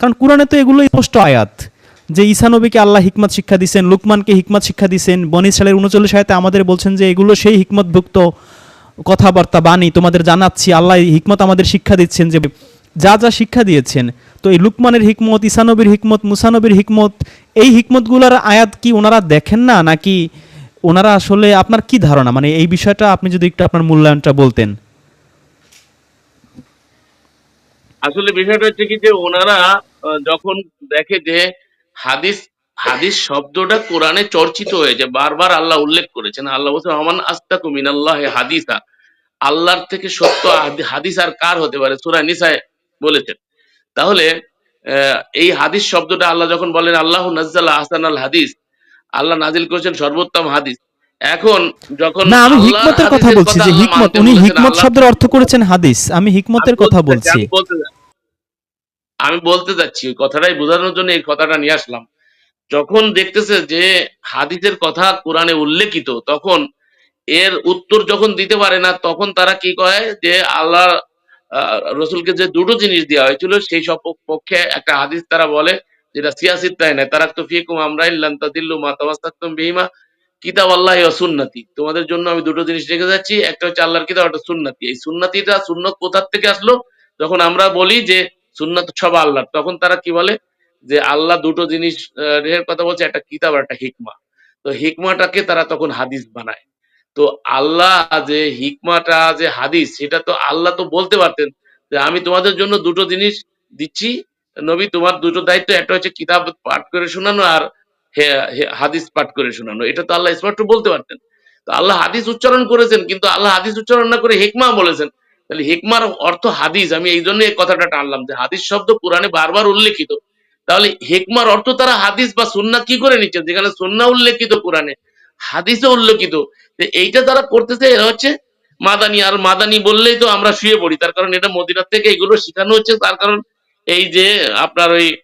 কারণ কোরআনে তো এগুলো স্পষ্ট আয়াত যে ঈসা নবীকে আল্লাহ হিকমত শিক্ষা দিচ্ছেন লুকমানকে হিকমত শিক্ষা দিচ্ছেন বনি সালের উনচল্লিশ আয়াতে আমাদের বলছেন যে এগুলো সেই হিকমতভুক্ত কথাবার্তা, বাণী তোমাদের জানাচ্ছি, আল্লাহ হিকমত আমাদের শিক্ষা দিচ্ছেন যে যা যা শিক্ষা দিয়েছেন, তো এই লুকমানের হিকমত ঈসানবীর হিকমত মুসানবীর হিকমত, এই হিকমতগুলোর আয়াত কি ওনারা দেখেন না, নাকি ওনারা আসলে আপনার কি ধারণা? মানে এই বিষয়টা আপনি যদি একটু আপনার মূল্যায়নটা বলতেন। আসলে বিষয়টা হচ্ছে কি যে ওনারা যখন দেখে যে হাদিস হাদিস শব্দটা কোরআনে চর্চিত হয়েছে বারবার আল্লাহ উল্লেখ করেছেন আল্লাহ বলছেন আমান আস্তাকু মিনাল্লাহ হাদিসা। আল্লাহর থেকে সত্য হাদিস আর কার হতে পারে? সূরা নিসায় বলেছেন। তাহলে এই হাদিস শব্দটা আল্লাহ যখন বলেন আল্লাহ নাজ্জালা আহসান আল হাদিস আল্লাহ নাজিল করেছেন সর্বোত্তম হাদিস। এখন যখন না আমি হিকমতের কথা বলছি যে হিকমত উনি হিকমত শব্দের অর্থ করেছেন হাদিস। আমি হিকমতের কথা বলছি। আমি বলতে যাচ্ছি, ওই কথাটাই বোঝানোর জন্য এই কথাটা নিয়ে আসলাম। যখন দেখতেছে যে হাদিসের কথা কোরআনে উল্লেখিত, তখন এর উত্তর যখন দিতে পারে না, তখন তারা কি কয়? যে আল্লাহ রসুলকে যে দুটো জিনিস দেওয়া হয়েছিল, সেই সব পক্ষে একটা হাদিস তারা বলে, যেটা সিয়াসির তাই না তারা তো ফিকুম আমরা ইল্লান তাদিল্লু মা তামাস্তাকুম বিহিমা কিতাব আল্লাহ সুন্নতি। তোমাদের জন্য আমি দুটো জিনিস রেখে যাচ্ছি, একটা হচ্ছে আল্লাহর কিতাব, একটা সুন্নতি। এই সুন্নতিটা সুন্নত কোথার থেকে আসলো? যখন আমরা বলি যে সুন্নত সব আল্লাহ তখন তারা কি বলে? যে আল্লাহ দুটো জিনিস কথা বলছে, একটা কিতাব আর একটা হিকমা। তো হিকমাটাকে তারা তখন হাদিস বানায়। তো আল্লাহ যে হিকমাটা, যে হাদিস, সেটা তো আল্লাহ তো বলতে পারতেন যে আমি তোমাদের জন্য দুটো জিনিস দিচ্ছি। নবী, তোমার দুটো দায়িত্ব, একটা হচ্ছে কিতাব পাঠ করে শোনানো আর হাদিস পাঠ করে শোনানো। এটা তো আল্লাহ স্পষ্ট বলতে পারতেন। তো আল্লাহ হাদিস উচ্চারণ করেছেন, কিন্তু আল্লাহ হাদিস উচ্চারণ না করে হিকমা বলেছেন। তাহলে হিকমার অর্থ হাদিস। আমি এই জন্য এই কথাটা টানলাম যে হাদিস শব্দ কোরআনে বারবার উল্লেখিত। তাহলে হিকমার অর্থ তারা হাদিস বা সুন্না কি করে নিচ্ছেন যেখানে সুন্না উল্লেখিত কোরআনে হাদিসে উল্লেখিত। এইটা তারা করতেছে, এরা হচ্ছে মাদানি। আর মাদানি বললেই তো আমরা শুয়ে পড়ি। তার কারণ এটা মদিনার থেকে এগুলো শেখানো হচ্ছে। তার কারণ এই যে আপনার ওই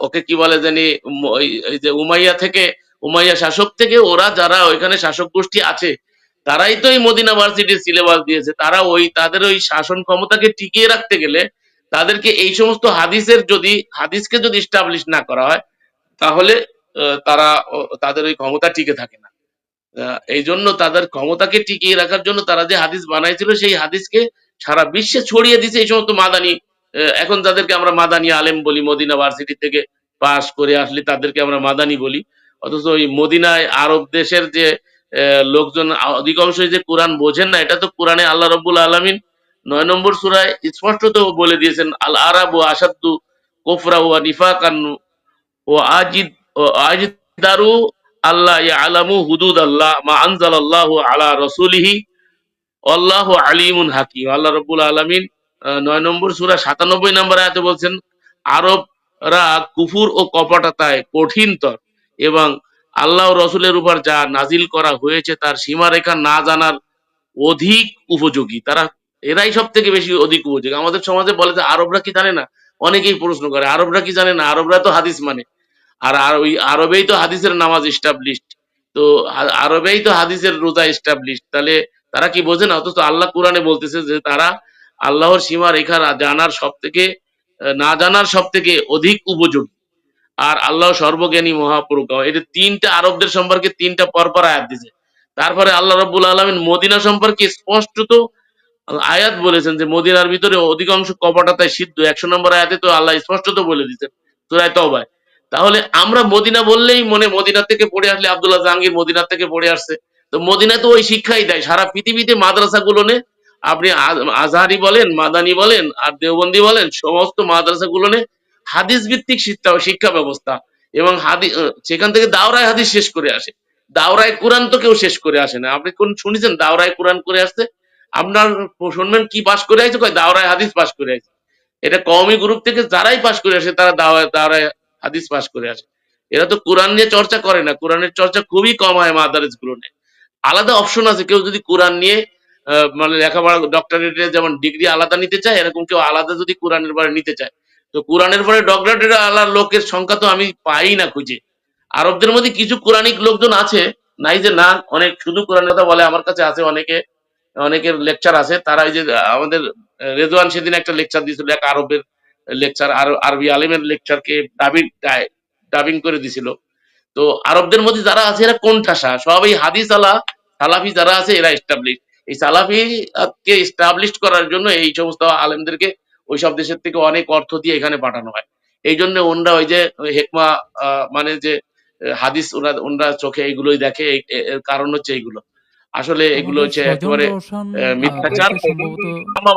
ওকে কি বলে জানি ওই- যে উমাইয়া থেকে, উমাইয়া শাসক থেকে ওরা যারা ওইখানে শাসক গোষ্ঠী আছে তারাই তো এই মদিনা ভার্সিটির সিলেবাস দিয়েছে। তারা ওই, তাদের ওই শাসন ক্ষমতাকে টিকিয়ে রাখতে গেলে তাদেরকে এই সমস্ত হাদিসের যদি, হাদিসকে যদি স্টাবলিশ না করা হয়, তাহলে তারা তাদের ওই ক্ষমতা টিকে থাকে না। এই জন্য তাদের ক্ষমতাকে টিকিয়ে রাখার জন্য তারা যে হাদিস বানাইছিল, সেই হাদিসকে সারা বিশ্বে ছড়িয়ে দিছে এই সমস্ত মাদানি এখন যাদেরকে আমরা মাদানি আলেম বলি, মদিনা ভার্সিটি থেকে পাশ করে আসলে তাদেরকে আমরা মাদানি বলি। অথচ ওই মদিনায় আরব দেশের যে লোকজন অধিকাংশই যে কোরআন বোঝেন না, এটা তো কোরআনে আল্লাহ রব্বুল আলমিন নয় নম্বর সুরায় স্পষ্টত বলে দিয়েছেন আল আরাব ও আসাদ্দু কোফরা ও নিফাকান ও আজিদ ও আজিদারু আল্লাহ আলামু হুদুদ আল্লাহ মা আনজাল আল্লাহ আলা রসুলিহি আল্লাহ আলিমুন হাকিম। আল্লাহ রব্বুল আলমিন নয় নম্বর সুরা সাতানব্বই নম্বর আয়াতে বলছেন, আরবরা কুফুর ও কপটতায় কঠিনতর এবং আল্লাহ রসুলের উপর যা নাজিল করা হয়েছে, তার সীমারেখা না জানার অধিক উপযোগী। তারা, এরাই সব থেকে বেশি অধিক উপযোগী। আমাদের সমাজে বলে যে আরবরা কি জানে না? অনেকেই প্রশ্ন করে, আরবরা কি জানে না? আরবরা তো হাদিস মানে। আর আর, ওই আরবেই তো হাদিসের নামাজ এস্টাবলিশড তো আরবেই তো হাদিসের রোজা এস্টাবলিশড তাহলে তারা কি বোঝে না? অথচ আল্লাহ কোরআনে বলতেছে যে তারা আল্লাহর সীমা রেখা জানার সব থেকে না জানার সব থেকে অধিক উপযোগী। আর আল্লাহ সর্বজ্ঞানী মহাপুরুষ। এটা তিনটা আরবদের সম্পর্কে তিনটা পরপর আয়াত দিছে। তারপরে আল্লাহ রব্বুল আলমিন মদিনা সম্পর্কে স্পষ্টত আয়াত বলেছেন যে, মদিনার ভিতরে অধিকাংশ কপটতায় সিদ্ধ। একশো নম্বর আয়াতে তো আল্লাহ স্পষ্টত বলে দিচ্ছেন সুরায় তবায় তাহলে আমরা মদিনা বললেই মনে মদিনা থেকে পড়ে আসলে আব্দুল্লাহ জাহাঙ্গীর মদিনা থেকে পড়ে আসছে। তো মদিনা তো ওই শিক্ষাই দেয়। সারা পৃথিবীতে মাদ্রাসা গুলোনে আপনি আজহারি বলেন, মাদানি বলেন, আর দেওবন্দি বলেন, সমস্ত মাদ্রাসা গুলোনে হাদিস ভিত্তিক শিক্ষা শিক্ষা ব্যবস্থা এবং হাদি সেখান থেকে দাওরায় হাদিস শেষ করে আসে। দাওরায় কোরআন তো কেউ শেষ করে আসে না। আপনি কোন শুনেছেন দাওরায় কোরআন করে আসছে আপনার শুনবেন কি পাশ করে আছে কয়, দাওরায় হাদিস পাশ করে আছে এটা কওমি গ্রুপ থেকে যারাই পাশ করে আসে, তারা দাওরায় দাওরায় হাদিস পাশ করে আসে। এরা তো কোরআন নিয়ে চর্চা করে না। কোরআনের চর্চা খুবই কম হয় মাদারিসগুলো নিয়ে। আলাদা অপশন আছে। কেউ যদি কোরআন নিয়ে মানে লেখাপড়া ডক্টরেটের যেমন ডিগ্রি আলাদা নিতে চায়, এরকম কেউ আলাদা যদি কোরআনের বারে নিতে চায় তো কোরআনের পরে ডক্টরেটের আলাদা লোকের সংখ্যা তো আমি পাই না খুঁজে। আরবদের মধ্যে কিছু কোরআনিক লোকজন আছে, নাই যে না, অনেক শুধু কোরআনের কথা বলে আমার কাছে আছে অনেকে, অনেকের লেকচার আছে, তারা যে, আমাদের রেজওয়ান সেদিন একটা লেকচার দিয়েছিল, এক আরবের লেকচার আর, আরবি আলিমের লেকচারকে ডাবিং ডাবিং করে দিছিল তো আরবদের মধ্যে যারা আছে, এরা কোন ঠাসা সব এই হাদিস আলা, সালাফি যারা আছে, এরা এস্টাবলিশ এই সালাফি কে এস্টাবলিশ করার জন্য এই সমস্ত আলেমদেরকে ওই সব দেশের থেকে অনেক অর্থ দিয়ে এখানে পাঠানো হয়। এই জন্য ওনরা ওই যে হেকমা মানে যে হাদিস ওরা ওনরা চোখে এইগুলোই দেখে এর কারণ হচ্ছে এইগুলো। আসলে এগুলো হচ্ছে একেবারে মিথ্যাচার।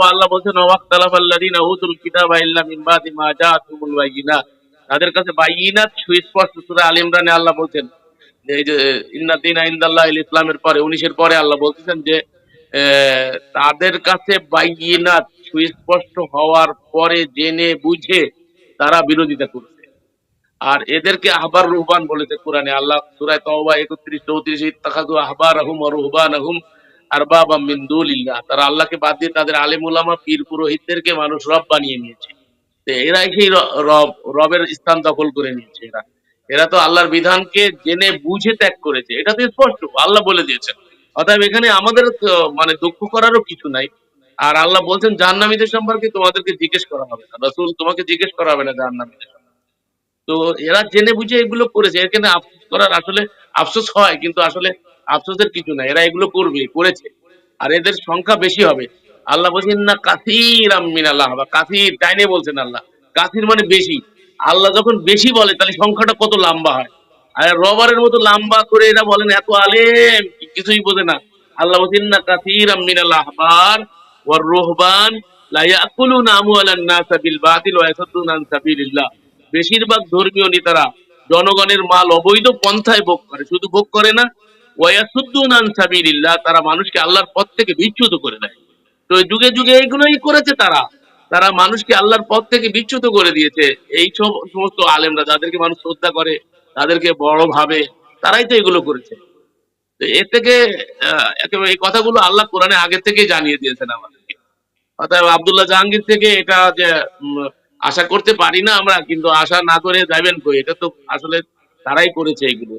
আল্লাহ বলছেন ওয়াক্তালাফাল্লাযীনা উতুল কিতাবা ইল্লা মিন বাদি মা জাআতুহুমুল বায়িনাত তাদের কাছে বাইয়িনাত সুস্পষ্ট সূরা আল ইমরানে আল্লাহ বলছেন যে এই যে ইন্না দীনা ইনদাল্লাহিল ইসলামের পরে 19 এর পরে আল্লাহ বলতেছেন যে আহ, তাদের কাছে বাইয়িনাত সুস্পষ্ট হওয়ার পরে জেনে বুঝে তারা বিরোধিতা করছে। আর এদেরকে আহবার রুহবান বলেছে কোরআনে আল্লাহ সূরা তাওবা 31 34 ইত্তাখাযু আহবারাহুম ওয়া রুহবানাহুম আরবাবা মিন দুনিল্লাহ তারা আল্লাহকে বাদ দিয়ে তাদের আলেম উলামা, পীর পুরোহিতদেরকে মানুষ রব বানিয়ে নিয়েছে। তো এরাই সেই রব, রবের স্থান দখল করে নিয়েছে এরা? এরা তো আল্লাহর বিধানকে জেনে বুঝে ত্যাগ করেছে। এটা তো স্পষ্ট। আল্লাহ বলে দিয়েছেন। অতএব এখানে আমাদের মানে দুঃখ করারও কিছু নাই। আর আল্লাহ বলছেন, জাহান্নামীদের সম্পর্কে তোমাদেরকে জিজ্ঞেস করা হবে না। রাসূল তোমাকে জিজ্ঞেস করা হবে না জাহান্নামীদের তো এরা জেনে বুঝে এগুলো করেছে। এখানে আফসোস করার আসলে আফসোস হয়, কিন্তু আসলে আফসোসের কিছু নাই। এরা এগুলো করবে, করেছে। আর এদের সংখ্যা বেশি হবে। আল্লাহ বলছেন না কাসির আমিন আল্লাহ বা কাসির টাইনে বলছেন আল্লাহ। কাসির মানে বেশি। আল্লাহ যখন বেশি বলে, তাহলে সংখ্যাটা কত লম্বা হয়? আর রবারের মতো লম্বা করে এরা বলেন, এত আলেম কিছুই বোঝে না। আল্লাহ বলছেন না কাসির আমিন আল্লাহ ওয়ার বেশিরভাগ ধর্মীয় নেতারা জনগণের মাল অবৈধ পন্থায় ভোগ করে, শুধু ভোগ করে না তারা মানুষকে আল্লাহর পথ থেকে বিচ্যুত করে দেয়। তো যুগে যুগে এইগুলোই করেছে তারা। তারা মানুষকে আল্লাহর পথ থেকে বিচ্যুত করে দিয়েছে। এই সব সমস্ত আলেমরা যাদেরকে মানুষ শ্রদ্ধা করে, তাদেরকে বড় ভাবে, তারাই তো এগুলো করেছে। এর থেকে একেবারে এই কথাগুলো আল্লাহ কোরআনে আগে থেকে জানিয়ে দিয়েছেন আমাদেরকে। অতএব আব্দুল্লাহ জাহাঙ্গীর থেকে এটা যে আশা করতে পারি না আমরা, কিন্তু আশা না করে যাবেন কই? এটা তো আসলে তারাই করেছে এগুলো।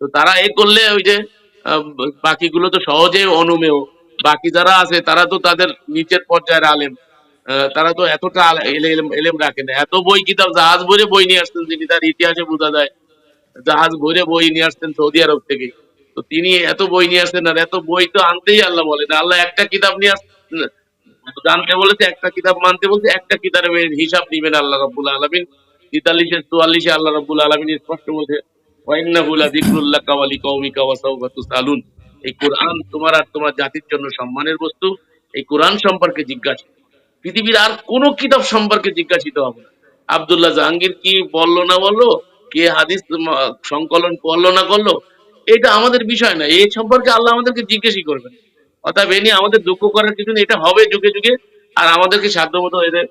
তো তারা এই করলে ওই যে বাকিগুলো তো সহজে অনুমেয়। বাকি যারা আছে, তারা তো তাদের নিচের পর্যায়ের আলেম। তারা তো এতটা এলেম রাখে না। এত বই কিতাব, জাহাজ ভরে বই নিয়ে আসতেন যিনি, তার ইতিহাসে বোঝা যায়। জাহাজ ভরে বই নিয়ে আসতেন সৌদি আরব থেকে। তো তিনি এত বই নিয়ে আসতেন আর এত বই তো আনতেই আল্লাহ বলে। না, আল্লাহ একটা কিতাব নিয়ে আসতেন জানতে বলেছে, একটা কিতাব মানতে বলছে, একটা কিতাবের হিসাব নিবেন আল্লাহ রাব্বুল আলামিন। তেতাল্লিশে, চুয়াল্লিশে আল্লাহ রাব্বুল আলামিন স্পষ্ট বলছে জাতির জন্য সম্মানের বস্তু। এই কোরআন সম্পর্কে জিজ্ঞাসা। পৃথিবীর আর কোন কিতাব সম্পর্কে জিজ্ঞাসিত হবে না। আব্দুল্লাহ জাহাঙ্গীর কি বলল না বলল? কে হাদিস সংকলন করল না করল? এটা আমাদের বিষয় না। এই সম্পর্কে আল্লাহ আমাদেরকে জিজ্ঞেসই করবেন। অতএব এ নিয়ে আমাদের দুঃখ করার কিছু নেই। এটা হবে যুগে যুগে। আর আমাদেরকে সাধ্যমতো এদের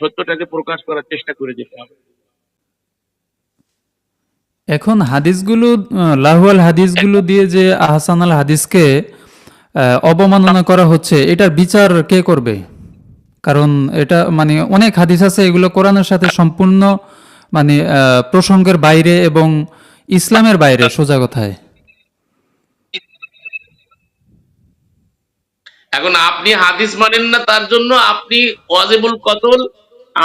সত্যটাকে প্রকাশ করার চেষ্টা করে যেতে হবে। এখন হাদিসগুলো লাহুয়াল হাদিসগুলো দিয়ে যে আহসান আল হাদিসকে অবমাননা করা হচ্ছে, এটার বিচার কে করবে? কারণ এটা মানে অনেক হাদিস আছে, এগুলো কোরআনের সাথে সম্পূর্ণ মানে প্রসঙ্গের বাইরে এবং ইসলামের বাইরে সোজা কথায়। এখন আপনি হাদিস মানেন না, তার জন্য আপনি ওয়াজিবুল কতল,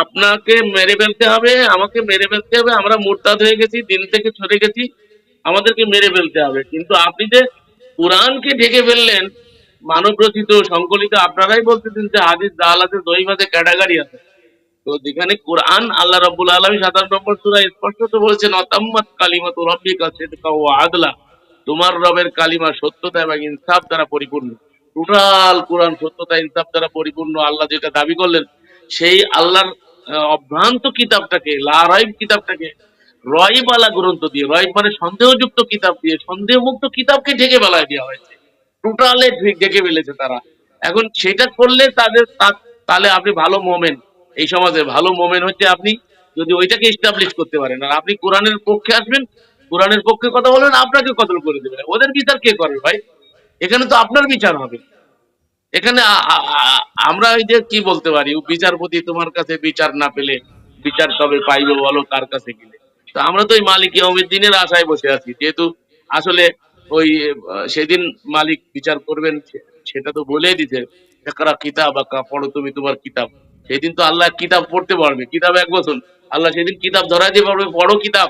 আপনাকে মেরে ফেলতে হবে, আমাকে মেরে ফেলতে হবে, আমরা মুরতাদ হয়ে গেছি, দিন থেকে সরে গেছি, আমাদেরকে মেরে ফেলতে হবে। কিন্তু আপনি যে কোরআনকে ঢেকে ফেললেন, মানব রচিত, সংকলিত, আপনারাই বলতেছেন যে হাদিস জাল আছে দইভাতে ক্যাটাগরি আছে। তো যেখানে কোরআন আল্লাহ রাব্বুল আলামিন সাতাশ নম্বর সূরা স্পষ্টত বলেছেন, অতাম্মাত কালিমাতু রাব্বিকা সিদকা ওয়া আদলা। তোমার রবের কালিমা সত্যতা এবং ইনসাফ দ্বারা পরিপূর্ণ। টোটাল কোরআন সত্যতা ইনসাফ দ্বারা পরিপূর্ণ আল্লাহ যেটা দাবি করলেন, সেই আল্লাহর অভ্রান্ত কিতাবটাকে, লারাইব কিতাবটাকে রয়বালা গ্রন্থ দিয়ে, রয়ব মানে সন্দেহযুক্ত কিতাব দিয়ে, সন্দেহমুক্ত কিতাবকে ঢেকে বেলায় দেওয়া হয়েছে। টোটালে ঢেকে ফেলেছে তারা। এখন সেটা করলে তাদের তাহলে আপনি ভালো মোমেন। এই সমাজে ভালো মোমেন হচ্ছে আপনি যদি ওইটাকে এস্টাবলিশ করতে পারেন। আর আপনি কোরআনের পক্ষে আসবেন, কোরআনের পক্ষে কথা বলবেন, আপনাকে কতল করে দেবেন ওদের বিচার কে করবে ভাই? এখানে তো আপনার বিচার হবে। এখানে আমরা ওই যে কি বলতে পারি, বিচারপতি তোমার কাছে বিচার না পেলে বিচার কবে পাইবে বলো তার কাছে গেলে? তো আমরা তো ওই মালিক দিনের আশায় বসে আছি, যেহেতু আসলে ওই সেদিন মালিক বিচার করবেন সেটা তো বলেই দিতে একরা কিতাব আঁকা, পড়ো তুমি তোমার কিতাব। সেদিন তো আল্লাহ কিতাব পড়তে পারবে, কিতাব এক বছর। আল্লাহ সেদিন কিতাব ধরাইতে পারবে বড় কিতাব।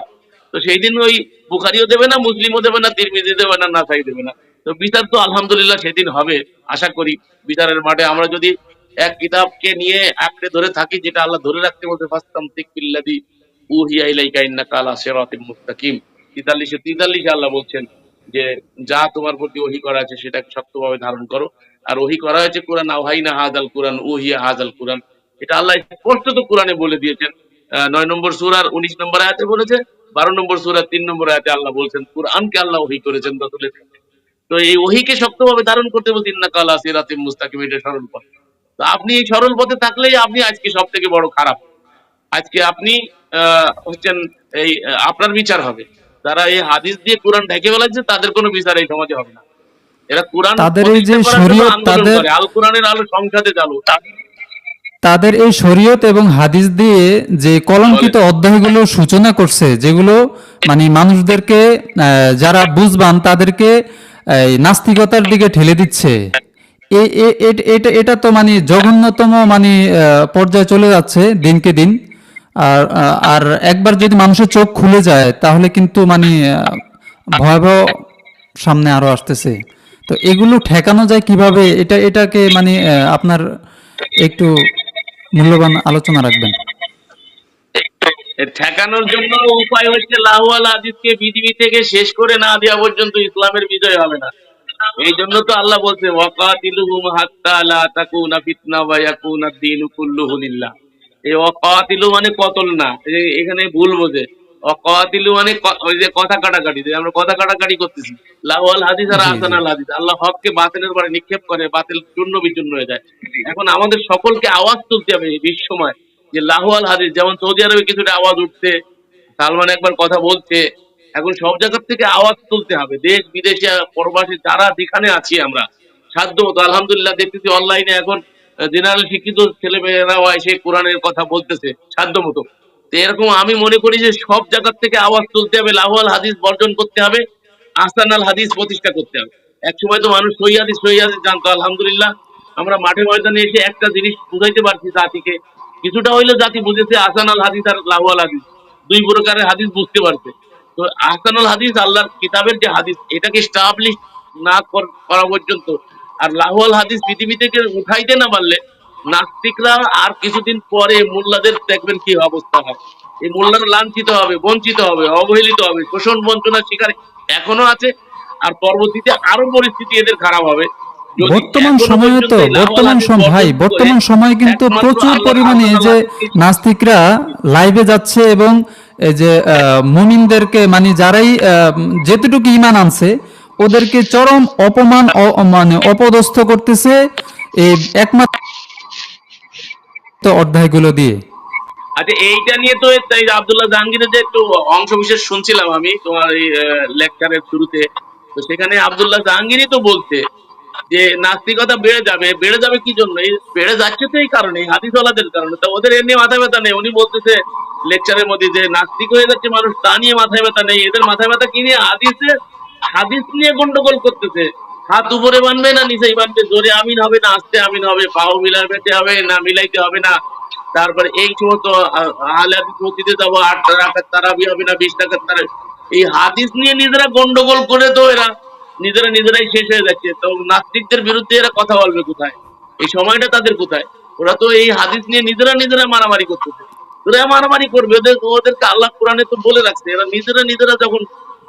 তো সেই দিন ওই বুখারিও দেবে না, মুসলিমও দেবে না তিরমিজি দেবে না নাসাই দেবে না। তো বিচার তো আলহামদুলিল্লাহ সেদিন হবে, আশা করি। বিচারের মাঠে আমরা যদি এক কিতাবকে নিয়ে আঁকড়ে ধরে থাকি, যেটা আল্লাহ ধরে রাখতে বলতে ফাস্তাম তিকবিল্লাদি উহিয়া ইলাইকা ইন্নাকা আলা সিরাতিম মুস্তাকিম। 43 43 আল্লাহ বলছেন যে, যা তোমার প্রতি ওহি করা আছে সেটাকে শক্তভাবে ধারণ করো। আর হয়েছে কোরআন এটা আল্লাহ কোরআনে বলে দিয়েছেন। নয় নম্বর উনিশ নম্বর আয়াতে বারো নম্বর সুরার তিন নম্বর আয়াতে আল্লাহ বলছেন, কোরআনকে আল্লাহ ওহি করেছেন। তো এই ওহিকে শক্তভাবে ধারণ করতে বলতে ইন্নাকা আলা সিরাতিম মুস্তাকিম এটা সরল পথ তো আপনি এই সরল পথে থাকলেই আপনি আজকে সব থেকে বড় খারাপ। আজকে আপনি হচ্ছেন এই আপনার বিচার হবে। যারা এই হাদিস দিয়ে কোরআন ঢেকে বেলাচ্ছে তাদের কোনো বিচার এই সমাজে হবে না। এরা কোরআন তাদের এই যে শরীয়ত, তাদের- আল কোরআনের আলো সংসদে চালু। তাদের এই শরীয়ত এবং হাদিস দিয়ে যে কলঙ্কিত অধ্যায়গুলো সূচনা করছে যেগুলো মানে মানুষদেরকে আহ, যারা বুঝবান তাদেরকে নাস্তিকতার দিকে ঠেলে দিচ্ছে। এটা এটা তো মানে জঘন্যতম মানে পর্যায়ে চলে যাচ্ছে দিনকে দিন। আর আর একবার যদি মানুষের চোখ খুলে যায়, তাহলে কিন্তু মানে ভয়াবহ সামনে আরও আসতেছে। তো এগুলো ঠেকানো যায় কীভাবে? এটা, এটাকে মানে আপনার একটু মূল্যবান আলোচনা রাখবেন। ঠেকানোর জন্য উপায় হচ্ছে লাহওয়াল হাদিসকে পৃথিবী থেকে শেষ করে না দেওয়া পর্যন্ত ইসলামের বিজয় হবে না। এই জন্য তো আল্লাহ বলছে ওয়াকাতিলুহুম হাত্তা লা তাকুনা ফিতনা ওয়া ইয়াকুনা দ্বীনু কুল্লুহু লিল্লাহ। এই ওয়াকাতিলু মানে কতল না এখানে ভুল বোঝে। ওয়াকাতিলু মানে ওই যে কথা কাটাকাটি আমরা কথা কাটাকাটি করতেছি। লাহওয়াল হাদিস আর। আসানাল হাদিস আল্লাহ হককে বাতিলের পরে নিক্ষেপ করে বাতিল চূর্ণ বিচূর্ণ হয়ে যায়। এখন আমাদের সকলকে আওয়াজ তুলতে হবে এই বিশ্বময়। যে লাহওয়াল হাদিস, যেমন সৌদি আরবে কিছুটা আওয়াজ উঠছে, সালমান একবার কথা বলছে, এখন সব জায়গার থেকে আওয়াজ তুলতে হবে। দেশ বিদেশে প্রবাসী যারা যেখানে আছি আমরা সাধ্য মতো আলহামদুলিল্লাহ দেখতেছি অনলাইনে এখন জেনারেল শিক্ষিত ছেলে মেয়েরাও এসে কোরআনের কথা বলতেছে সাধ্য মতো এরকম আমি মনে করি যে সব জায়গার থেকে আওয়াজ তুলতে হবে লাহওয়াল হাদিস বর্জন করতে হবে আসানাল হাদিস প্রতিষ্ঠা করতে হবে। এক সময় তো মানুষ সই হাদিস সই হাদিস জানতো, আলহামদুলিল্লাহ। আমরা মাঠে ময়দানে এসে একটা জিনিস বুঝাইতে পারছি জাতিকে কিছুটা হইলে জাতি বুঝেছে আসানাল হাদিস আর লাহওয়াল হাদিস। দুই প্রকারের হাদিস বুঝতে পারছে। তো আহসানুল হাদিস, আল্লাহর কিতাবের যে হাদিস, এটাকে স্টাবলিশ না করা পর্যন্ত। আর লাহওয়াল হাদিস পৃথিবী থেকে উঠাইতে না পারলে, নাস্তিকরা আর কিছুদিন পরে মোল্লাদের দেখবেন কি অবস্থা হয়। এই মোল্লারা লাঞ্ছিত হবে, বঞ্চিত হবে, অবহেলিত হবে, শোষণ বঞ্চনার শিকার এখনও আছে। আর পরবর্তীতে আরও পরিস্থিতি এদের খারাপ হবে। বর্তমান সময়ে তো বর্তমান ভাই বর্তমান সময়ে কিন্তু প্রচুর পরিমাণে এই যে নাস্তিকরা লাইভে যাচ্ছে এবং এই যে মুমিনদেরকে মানে যারাই আহ, যেতটুকু ইমান আনছে ওদেরকে চরম অপমান মানে অপদস্থ করতেছে এই একমাত্র অধ্যায়গুলো দিয়ে। আচ্ছা এইটা নিয়ে তো আব্দুল্লাহ জাহাঙ্গীরের যে একটু অংশ বিশেষ শুনছিলাম আমি তোমার এই লেকচারের শুরুতে। তো সেখানে আব্দুল্লাহ জাহাঙ্গীরই তো বলছে যে নাস্তিকতা বেড়ে যাবে বেড়ে যাবে কি জন্য বেড়ে যাচ্ছে তো এই কারণে এই হাদিসওয়ালাদের কারণে। তো ওদের এমনি মাথা ব্যথা নেই। উনি বলতেছে লেকচারের মধ্যে যে নাস্তিক হয়ে যাচ্ছে মানুষ, তা নিয়ে মাথায় ব্যথা নেই। এদের মাথায় ব্যথা কি নিয়ে? হাদিসে, হাদিস নিয়ে গন্ডগোল করতেছে। হাত উপরে বানবে না, নিচেই বানবে জোরে আমিন হবে না, আস্তে আমিন হবে। পাও মিলাইতে হবে না, মিলাইতে হবে না। তারপরে এই সমস্ত মসজিদে যাব, আট টাকার তারাবি হবে না, বিশ টাকার তারা এই হাদিস নিয়ে নিজেরা গন্ডগোল করে তো এরা। নিজেরা নিজেরাই শেষ হয়ে যাচ্ছে। তো নাস্তিকদের বিরুদ্ধে এরা কথা বলবে কোথায়? এই সময়টা তাদের কোথায়? ওরা তো এই হাদিস নিয়ে নিজেরা নিজেরা মারামারি করতেছে। ওরা মারামারি করবে, ওদের ওদেরকে আল্লাহ কোরআনে তো বলে রাখছে। এরা নিজেরা নিজেরা যখন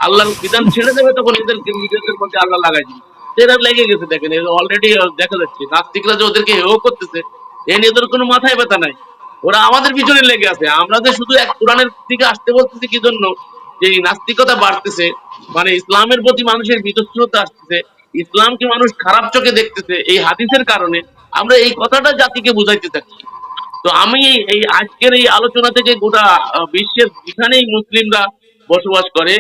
আল্লাহর বিধান ছেড়ে দেবে, তখন এদেরকে নিজেদের মধ্যে আল্লাহ লাগাই দিবে। এরা লেগে গেছে, দেখেন অলরেডি দেখা যাচ্ছে। নাস্তিকরা যে ওদেরকে হেও করতেছে, এ নিয়ে ওদের কোনো মাথায় ব্যথা নাই। ওরা আমাদের পিছনে লেগে আছে। আমরা যে শুধু এক কোরআনের দিকে আসতে বলতেছি, কি জন্য? যে এই নাস্তিকতা বাড়তেছে মানে ইসলামের প্রতি মানুষের বিতস্রতা আসতেছে, ইসলামকে মানুষ খারাপ চোখে দেখতেছে, এই হাদিসের কারণে আমরা এই কথাটা জাতিকে বুঝাইতে চাচ্ছি। তো আমি এই- আজকের এই আলোচনা থেকে গোটা বিশ্বের যেখানেই মুসলিমরা বসবাস করে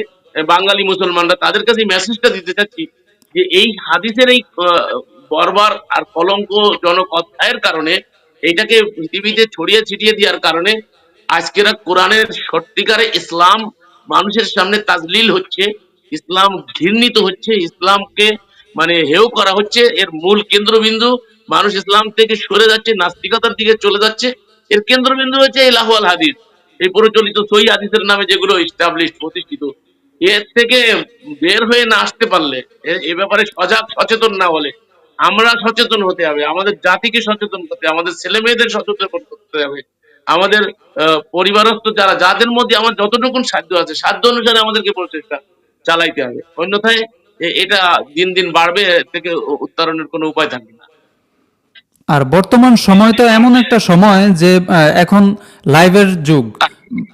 বাঙালি মুসলমানরা, তাদের কাছে মেসেজটা দিতে চাচ্ছি যে এই হাদিসের এই বর্বর আর কলঙ্কজনক অধ্যায়ের কারণে এইটাকে পৃথিবীতে ছড়িয়ে ছিটিয়ে দেওয়ার কারণে আজকেরা কোরআনের সত্যিকারে ইসলাম মানুষের সামনে তাজলিল হচ্ছে, ইসলাম ঘৃণিত হচ্ছে, ইসলামকে মানে হেও করা হচ্ছে, এর মূল কেন্দ্রবিন্দু মানুষ ইসলাম থেকে সরে যাচ্ছে, নাস্তিকতার দিকে চলে যাচ্ছে। এর কেন্দ্রবিন্দু হচ্ছে এই লাহওয়াল হাদিস। এই প্রচলিত সই হাদিসের নামে যেগুলো ইস্টাবলিশ প্রতিষ্ঠিত, এর থেকে বের হয়ে না আসতে পারলে, এ- ব্যাপারে সজাগ, সচেতন না হলে আমরা সচেতন হতে হবে, আমাদের জাতিকে সচেতন করতে আমাদের ছেলে মেয়েদের সচেতন করতে হবে। আমাদের পরিবারস্থ যারা, যাদের মধ্যে আমার যতটুকু সাধ্য আছে, সাধ্য অনুসারে আমাদেরকে প্রচেষ্টা চালাইতে হবে। অন্যথায় এটা দিন দিন বাড়বে থেকে উত্তরণের কোনো উপায় থাকবে না। আর বর্তমান সময় তো এমন একটা সময় যে এখন লাইভের যুগ।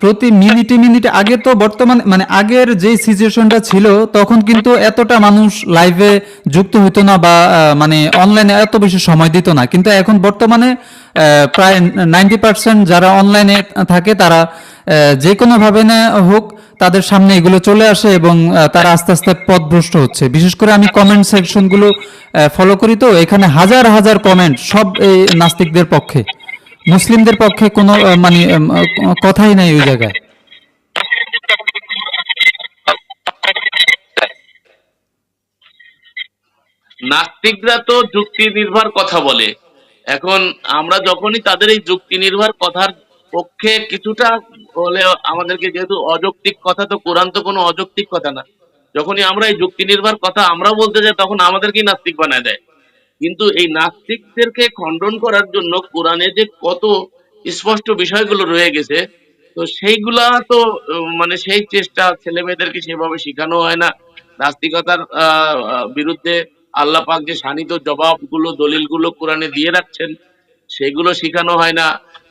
প্রতি মিনিটে মিনিটে, আগে তো বর্তমান মানে আগের যে সিচুয়েশনটা ছিল, তখন কিন্তু এতটা মানুষ লাইভে যুক্ত হতো না বা মানে অনলাইনে এত বেশি সময় দিত না। কিন্তু এখন বর্তমানে প্রায় নাইনটি পার্সেন্ট যারা অনলাইনে থাকে, তারা যে কোনোভাবে না হোক, তাদের সামনে এগুলো চলে আসে এবং তারা আস্তে আস্তে পথভ্রষ্ট হচ্ছে। বিশেষ করে আমি কমেন্ট সেকশনগুলো ফলো করি তো, এখানে হাজার হাজার কমেন্ট সব এই নাস্তিকদের পক্ষে। মুসলিমদের পক্ষে কোনো মানে কথাই নাই ওই জায়গায়। নাস্তিকরা তো যুক্তি নির্ভর কথা বলে। এখন আমরা যখনই তাদের এই যুক্তি নির্ভর কথার পক্ষে কিছুটা হলে আমাদেরকে যেহেতু অযৌক্তিক কথা, তো কোরআন তো কোনো অযৌক্তিক কথা না। যখনই আমরা এই যুক্তি নির্ভর কথা আমরা বলতে যাই, তখন আমাদেরকেই নাস্তিক বানায় দেয়? কিন্তু এই নাস্তিকদেরকে খণ্ডন করার জন্য কোরআনে যে কত স্পষ্ট বিষয়গুলো রয়ে গেছে, তো সেইগুলা তো মানে সেই চেষ্টা ছেলে মেয়েদেরকে সেভাবে শেখানো হয় না। নাস্তিকতার বিরুদ্ধে আল্লাহ পাক যে শানিত জবাবগুলো, দলিলগুলো কোরআনে দিয়ে রাখছেন, সেগুলো শেখানো হয় না।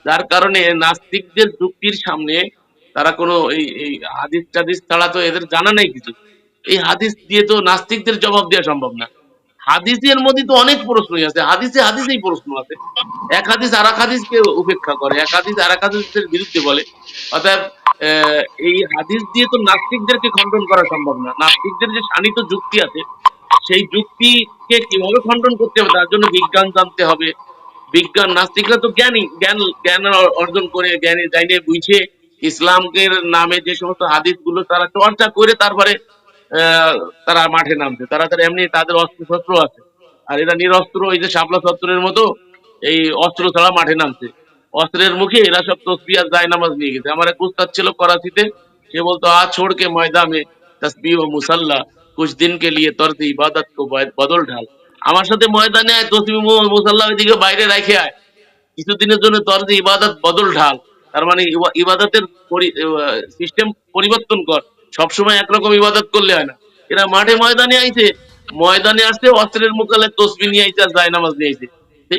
যার কারণে নাস্তিকদের যুক্তির সামনে তারা কোনো এই এই হাদিস টাদিস ছাড়া তো এদের জানা নেই কিছু। এই হাদিস দিয়ে তো নাস্তিকদের জবাব দেওয়া সম্ভব না। হাদিসের মধ্যে তো অনেক প্রশ্নই আছে। হাদিসে হাদিসেই প্রশ্ন আছে। এক হাদিস আর এক হাদিসকে উপেক্ষা করে। এক হাদিস আর এক হাদিসের বিরুদ্ধে বলে। অর্থাৎ এই হাদিস দিয়ে তো নাস্তিকদেরকে খণ্ডন করা সম্ভব না। নাস্তিকদের যে শানিত যুক্তি আছে, সেই যুক্তিকে কীভাবে খণ্ডন করতে হবে? তার জন্য বিজ্ঞান জানতে হবে। বিজ্ঞান, নাস্তিকরা তো জ্ঞানী। জ্ঞান জ্ঞান অর্জন করে, জ্ঞানে জাইনে বুঝে ইসলামের নামে যে সমস্ত হাদিসগুলো তারা চর্চা করে, তারপরে তারা মাঠে নামছে। তারা তারা এমনি তাদের অস্ত্র শস্ত্র আছে। আর এরা নিরস্ত্র এই যে শাপলা চত্বরের মতো এই অস্ত্র ছাড়া মাঠে নামছে। অস্ত্রের মুখে এরা সব তসবি আর জায়নামাজ নিয়ে গেছে। আমার এক উস্তাদ ছিল করাচিতে, সে বলতো আ ছোড়কে ময়দামে তসবি ও মুসাল্লা, কুছ দিন কে লিয়ে তরতে ইবাদত কো বদল ঢাল। আমার সাথে ময়দানে আয় তসবি মুসাল্লা ওইদিকে বাইরে রেখে আয়। কিছুদিনের জন্য তরতে ইবাদত বদল ঢাল। তার মানে ইবাদতের সিস্টেম পরিবর্তন কর। সবসময় একরকম ইবাদত করলে হয় না। এরা মাঠে ময়দানে আইছে, ময়দানে আসছে, অস্ত্রের মোকালে তসবি নিয়ে আইছে আর জায়নামাজ নিয়ে আইছে।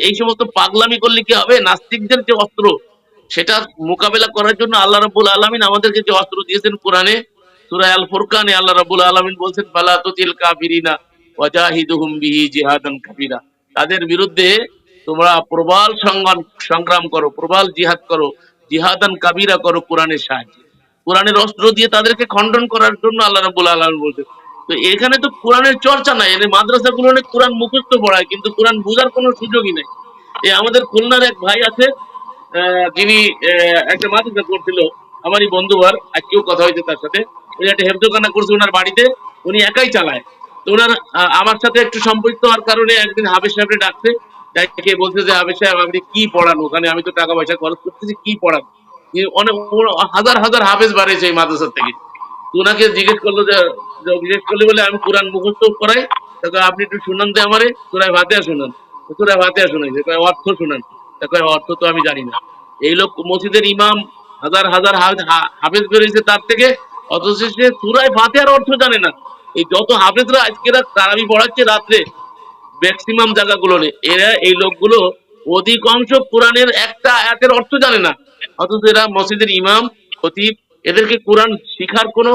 এই সমস্ত পাগলামি করলে কি হবে? নাস্তিকদের যে অস্ত্র, সেটা মোকাবেলা করার জন্য আল্লাহ রাব্বুল আলামিন আমাদেরকে যে অস্ত্র দিয়েছেন কোরআনে, সূরা আল ফুরকানে আল্লাহ রাব্বুল আলামিন বলছেন, ফালা তুতিল কাফিরিনা ওয়াজাহিদুহুম বিহি জিহাদান কাবীরা তাদের বিরুদ্ধে তোমরা প্রবল সংগ্রাম করো, প্রবল জিহাদ করো, জিহাদান কাবিরা করো কোরআনের সাহায্যে। কোরআনের অস্ত্র দিয়ে তাদেরকে খণ্ডন করার জন্য আল্লাহ রাব্বুল আলামিন বলছেন তো এখানে তো কোরআনের চর্চা নাই, এখানে মাদ্রাসাগুলো অনেক কোরআন মুখস্থ পড়ায়, কিন্তু কোরআন বোঝার কোনো সুযোগই নেই। এই আমাদের খুলনার এক ভাই আছে যিনি একটা মাদ্রাসা করছিল আমারই বন্ধু আর আজকেও কথা হয়েছে তার সাথে। উনি একটা হেফজোখানা করছে ওনার বাড়িতে, উনি একাই চালায়। তো ওনার আমার সাথে একটু সম্পৃক্ত হওয়ার কারণে একদিন হাবেশ সাহেবরে ডাকছে, ডাকে বলছে যে, হাবেশ সাহেব, আপনি কি পড়ান ওখানে? আমি তো টাকা পয়সা খরচ করতেছি, কি পড়ান? অনেক হাজার হাজার হাফেজ বাড়িয়েছে এই মাদ্রাসার থেকে। ওনাকে জিজ্ঞেস করল যে যে জিজ্ঞেস করলে বলে, আমি কোরআন মুখস্থ করাই। তাকে আপনি একটু শুনান দে আমারে। সুরায় ভাতেয়া শুনান। সুরায় ভাতেয়া শুনাইছে। কয়, অর্থ শুনান। তা অর্থ তো আমি জানি না। এই লোক মসজিদের ইমাম, হাজার হাজার হাফেজ বেরিয়েছে তার থেকে। অথচ সে সুরায় ফাতেহার অর্থ জানে না। এই যত হাফেজরা আজকেরা তারাবি পড়াচ্ছে রাত্রে ম্যাক্সিমাম জায়গাগুলো এরা এই লোকগুলো অধিকাংশ কোরআনের একটা আয়াতের অর্থ জানে না। অথচ এরা মসজিদের ইমাম, খতিব, এদেরকে কোরআন শিখার কোনো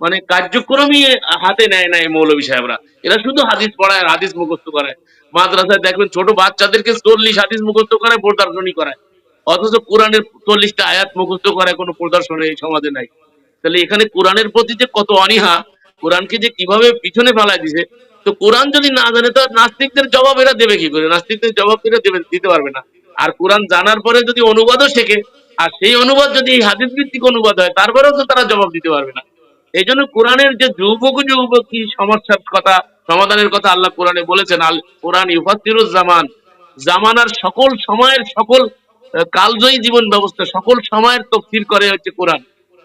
মানে কার্যক্রমই হাতে নেয় না মৌলবী সাহেবরা। এরা শুধু হাদিস পড়ায় আর হাদিস মুখস্থ করায় মাদ্রাসায় দেখবেন ছোট বাচ্চাদেরকে চল্লিশ হাদিস মুখস্থ করায়, প্রদর্শনী করায়। অথচ কোরআনের চল্লিশটা আয়াত মুখস্থ করায়, কোনো প্রদর্শনী এই সমাজে নাই। তাহলে এখানে কোরআনের প্রতি যে কত অনীহা, কোরআনকে যে কীভাবে পিছনে ফেলায় দিছে, তো কোরআন যদি না জানে, তো নাস্তিকদের জবাব এরা দেবে কি করে? নাস্তিকদের জবাব এরা দেবে, দিতে পারবে না। আর কোরআন জানার পরে যদি অনুবাদও শেখে আর সেই অনুবাদ যদি এই হাদিস ভিত্তিক অনুবাদ হয়, তারপরেও তো তারা জবাব দিতে পারবে না। এই জন্য কোরআনের যে যুবক যুবক সমস্যার কথা, সমাধানের কথা আল্লাহ কোরআনে বলেছেন, আল কোরআন জামান। জামানার সকল সময়ের সকল কালজয়ী জীবন ব্যবস্থা, সকল সময়ের তফসির করে হচ্ছে কোরআন।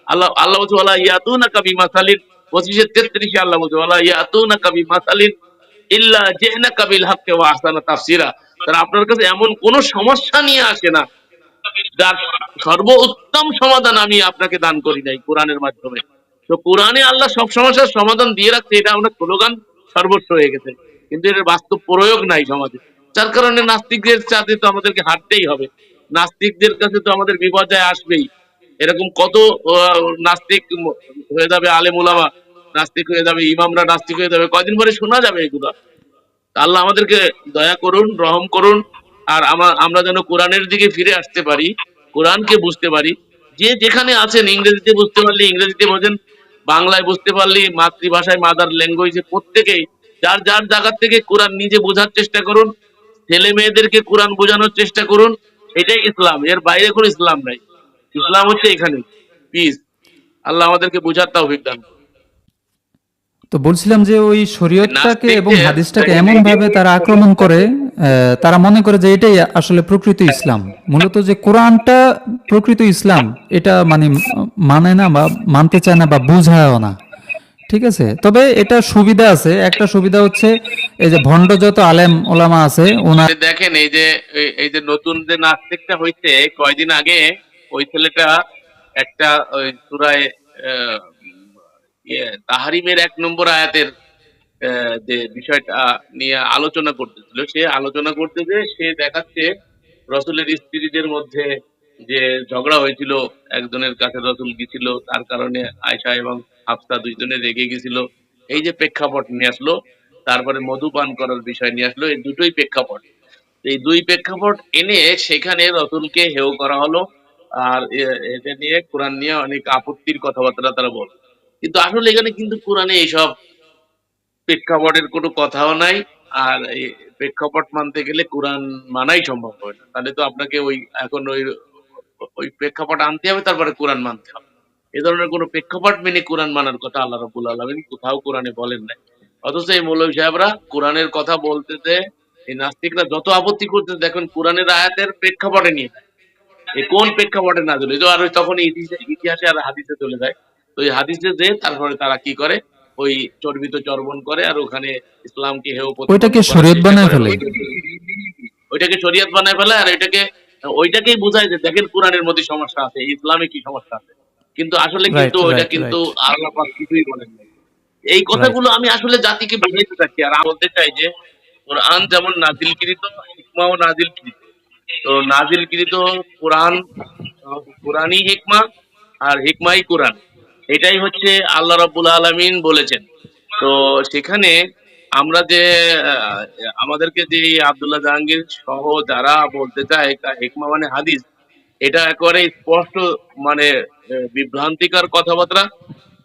আল্লাহ আল্লাহ বলছে, ওয়ালা ইয়াতুনা কাবি মাসালিন পঁচিশের তেত্রিশে আল্লাহ বলছে, ওয়ালা ইয়াতুনা কাবি মাসালিন ইল্লা জেনা কাবিল হাক্কে ওয়া আহসানা তাফসিরা। তারা আপনার কাছে এমন কোন সমস্যা নিয়ে আসে না যার সর্বোত্তম সমাধান আমি আপনাকে দান করি নাই কোরআনের মাধ্যমে। তো কোরআনে আল্লাহ সব সমস্যার সমাধান দিয়ে রাখছে, এটা আমরা স্লোগান, সর্বস্ব হয়ে গেছে। কিন্তু এর বাস্তব প্রয়োগ নাই সমাজে। যার কারণে নাস্তিকদের সাথে তো আমাদেরকে হাঁটতেই হবে। নাস্তিকদের কাছে তো আমাদের বিপর্যয় আসবেই। এরকম কত নাস্তিক হয়ে যাবে আলেম উলামা, নাস্তিক হয়ে যাবে ইমামরা নাস্তিক হয়ে যাবে, কয়দিন পরে শোনা যাবে এগুলো? আল্লাহ আমাদেরকে দয়া করুন, রহম করুন আর আমা- আমরা যেন কোরআনের দিকে ফিরে আসতে পারি কোরআনকে বুঝতে পারি। যে যেখানে আছেন ইংরেজিতে বুঝতে পারলে ইংরেজিতে বোঝেন বাংলায় বুঝতে পারলে মাতৃভাষায় মাদার ল্যাঙ্গুয়েজে প্রত্যেকেই যার যার জায়গা থেকে কোরআন নিজে বোঝার চেষ্টা করুন ছেলে মেয়েদেরকে কোরআন বোঝানোর চেষ্টা করুন এটাই ইসলাম এর বাইরে কোনো ইসলাম নাই। ইসলাম হচ্ছে এখানে। পিস আল্লাহ আমাদেরকে বোঝার তাও দান তো বলছিলাম যে ওই শরীয়তটাকে এবং হাদিসটাকে এমন ভাবে তারা আক্রমণ করে তারা মনে করে যে এটাই আসলে প্রকৃত ইসলাম। মূলত যে কোরআনটা প্রকৃত ইসলাম এটা মানে মানে না বা মানতে চায় না বা বুঝায়ও না। ঠিক আছে? তবে এটা সুবিধা আছে। একটা সুবিধা হচ্ছে এই যে ভণ্ড যত আলেম ওলামা আছে ওনার দেখেন এই যে এই- যে নতুন যে নাস্তিকটা হয়েছে কয়দিন আগে ওই ছেলেটা একটা ওই সুরায় ইয়ে, তাহারিমের এক নম্বর আয়াতের যে বিষয়টা নিয়ে আলোচনা করতেছিল, সে আলোচনা করতে যে সে দেখাচ্ছে রসুলের স্ত্রীদের মধ্যে যে ঝগড়া হয়েছিল, একজনের কাছে রসুল গেছিল তার কারণে আয়সা এবং হাফসা দুইজনে রেগে গেছিল এই যে প্রেক্ষাপট নিয়ে আসলো, তারপরে মধুপান করার বিষয় নিয়ে আসলো, এই দুটোই প্রেক্ষাপট। এই দুই প্রেক্ষাপট এনে সেখানে রসুলকে হেও করা হলো, আর এটা নিয়ে কোরআন নিয়ে অনেক আপত্তির কথাবার্তা তারা বল। কিন্তু আসলে এখানে কিন্তু কোরআনে এইসব প্রেক্ষাপটের কোনো কথাও নাই, আর এই প্রেক্ষাপট মানতে গেলে কোরআন মানাই সম্ভব হয় না। তাহলে তো আপনাকে ওই, এখন ওই ওই প্রেক্ষাপট আনতে হবে, তারপরে কোরআন মানতে হবে। এ ধরনের কোনো প্রেক্ষাপট মেনে কোরআন মানার কথা আল্লাহ রবুল আলমিন কোথাও কোরআনে বলেন নাই। অথচ এই মৌলভী সাহেবরা কোরআনের কথা বলতেতে এই নাস্তিকরা যত আপত্তি করতে দেখেন কোরআনের আয়াতের প্রেক্ষাপটে নিয়ে। এই কোন প্রেক্ষাপটে না চলে? তো আর তখন ইতিহাসে আর হাদিসে চলে যায়। তো এই হাদিসে যে, তারপরে তারা কি করে? ওই চর্বিত চর্বণ করে আর ওখানে ইসলামকে হেও ওইটাকে শরীয়ত বানায় ফেলে। ওইটাকে শরীয়ত বানায় ফেলে আর এটাকে ওইটাকেই বোঝায় যে দেখেন কোরআনের মধ্যে সমস্যা আছে ইসলামে কি সমস্যা আছে। কিন্তু আসলে কিন্তু ওইটা কিন্তু আল্লাহ পাক কিছুই বলেন নাই। এই কথাগুলো আমি আসলে জাতিকে বুঝাইতে চাচ্ছি আর বলতে চাই যে কোরআন যেমন নাজিলকৃত হিকমাও নাজিলকৃত। তো নাজিলকৃত কোরআন কোরআনই হিকমা আর হিকমাই কোরআন। এটাই হচ্ছে আল্লাহ রাব্বুল আলামিন বলেছেন। তো সেখানে আমরা যে আমাদেরকে যে আব্দুল্লাহ জাহাঙ্গীর সহ যারা বলতে চায় হিকমা মানে হাদিস, এটা একেবারে স্পষ্ট মানে বিভ্রান্তিকর কথাবার্তা,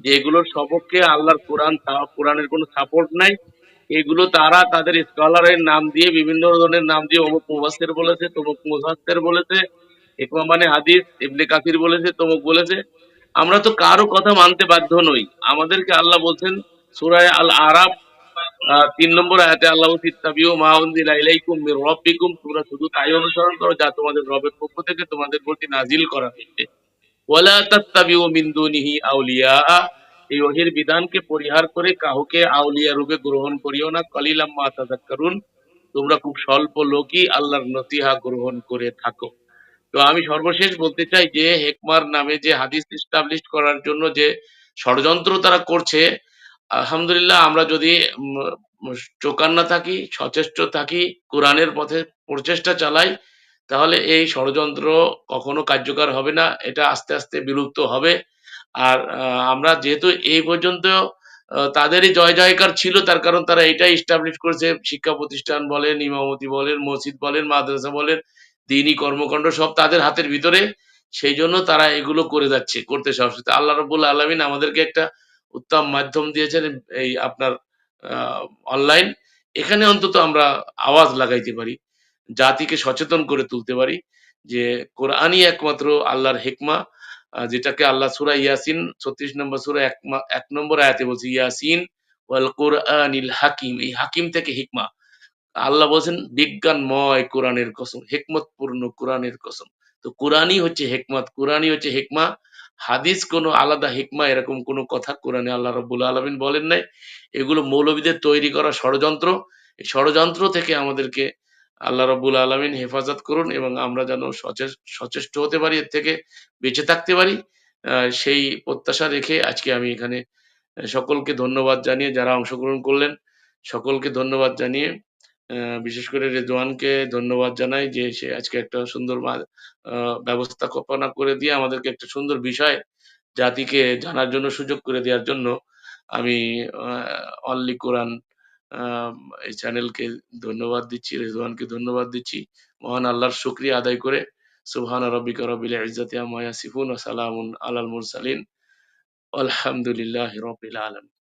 যে এগুলোর সপক্ষে আল্লাহর কোরআন কোরআনের কোনো সাপোর্ট নাই। এগুলো তারা তাদের স্কলারের নাম দিয়ে, বিভিন্ন ধরনের নাম দিয়ে অমুক মুবাসের বলেছে, তমুক মুজাসের বলেছে, হিকমা মানে হাদিস, ইবনে কাসির বলেছে, তমুক বলেছে। আমরা তো কারও কথা মানতে বাধ্য নই। আমাদেরকে আল্লাহ বলছেন সূরায়ে আল আহ, তিন নম্বর আয়াতে আল্লাহ বলছে ইত্তাবিউ মা মির রাব্বিকুম। তোমরা শুধু তাই অনুসরণ করো যা তোমাদের রবের পক্ষ থেকে তোমাদের প্রতি নাজিল করা হয়েছে। ওয়ালা তাত্তাবিউ মিন দুনিহি আউলিয়া। এই ওহির বিধানকে পরিহার করে কাউকে আউলিয়া রূপে গ্রহণ করিও না। কলিলাম মা তাযাক্কারুন। তোমরা খুব স্বল্প লোকই আল্লাহর নসিহা গ্রহণ করে থাকো। তো আমি সর্বশেষ বলতে চাই যে হেকমার নামে যে হাদিস এস্টাবলিশ করার জন্য যে ষড়যন্ত্র তারা করছে, আলহামদুলিল্লাহ আমরা যদি চোকান্না থাকি, সচেষ্ট থাকি, কোরআনের পথে প্রচেষ্টা চালাই, তাহলে এই ষড়যন্ত্র কখনো কার্যকর হবে না, এটা আস্তে আস্তে বিলুপ্ত হবে। আর আমরা যেহেতু এই পর্যন্ত তাদেরই জয় জয়কার ছিল, তার কারণ তারা এটাই এস্টাবলিশ করেছে, শিক্ষা প্রতিষ্ঠান বলেন, ইমামতি বলেন, মসজিদ বলেন, মাদ্রাসা বলেন দিনই কর্মকাণ্ড সব তাদের হাতের ভিতরে, সেই জন্য তারা এগুলো করে যাচ্ছে, করতে সাহস আল্লাহ রবুল আলমিন আমাদেরকে একটা উত্তম মাধ্যম দিয়েছেন এই আপনার অনলাইন এখানে অন্তত আমরা আওয়াজ লাগাইতে পারি, জাতিকে সচেতন করে তুলতে পারি, যে কোরআনই একমাত্র আল্লাহর হেকমা যেটাকে আল্লাহ সুরা ইয়াসিন, ছত্রিশ নম্বর সুরা এক নম্বর আয়াতে বলছে, ইয়াসিন ওয়াল কোরআনিল হাকিম। এই হাকিম থেকে হিকমা। আল্লাহ বলছেন, বিজ্ঞানময় কোরআনের কসম, হেকমতপূর্ণ কোরআনের কসম। তো কোরআনই হচ্ছে হেকমত, কোরআনই হচ্ছে হেকমা। হাদিস কোনো আলাদা হিকমা, এরকম কোনো কথা কোরআনে আল্লাহ রব্বুল আলমিন বলেন নাই। এগুলো মৌলবীদের তৈরি করা ষড়যন্ত্র। এই ষড়যন্ত্র থেকে আমাদেরকে আল্লাহ রব্বুল আলমিন হেফাজত করুন এবং আমরা যেন সচেষ্ট হতে পারি, এর থেকে বেঁচে থাকতে পারি। সেই প্রত্যাশা রেখে আজকে আমি এখানে সকলকে ধন্যবাদ জানিয়ে যারা অংশগ্রহণ করলেন, সকলকে ধন্যবাদ জানিয়ে বিশেষ করে রেজওয়ানকে ধন্যবাদ জানাই যে সে আজকে একটা সুন্দর আহ, ব্যবস্থাপনা করে দিয়ে আমাদেরকে একটা সুন্দর বিষয় জাতিকে জানার জন্য সুযোগ করে দেওয়ার জন্য আমি অনলি কোরআন এই চ্যানেলকে ধন্যবাদ দিচ্ছি রেজওয়ানকে ধন্যবাদ দিচ্ছি। মহান আল্লাহর শুক্রিয়া আদায় করে। সুবহান রব্বিকা রবিল ইজ্জাতি আম্মা ইয়াসিফুন ওয়া আলাল মুরসালিন। আলহামদুলিল্লাহি রাব্বিল আলামিন।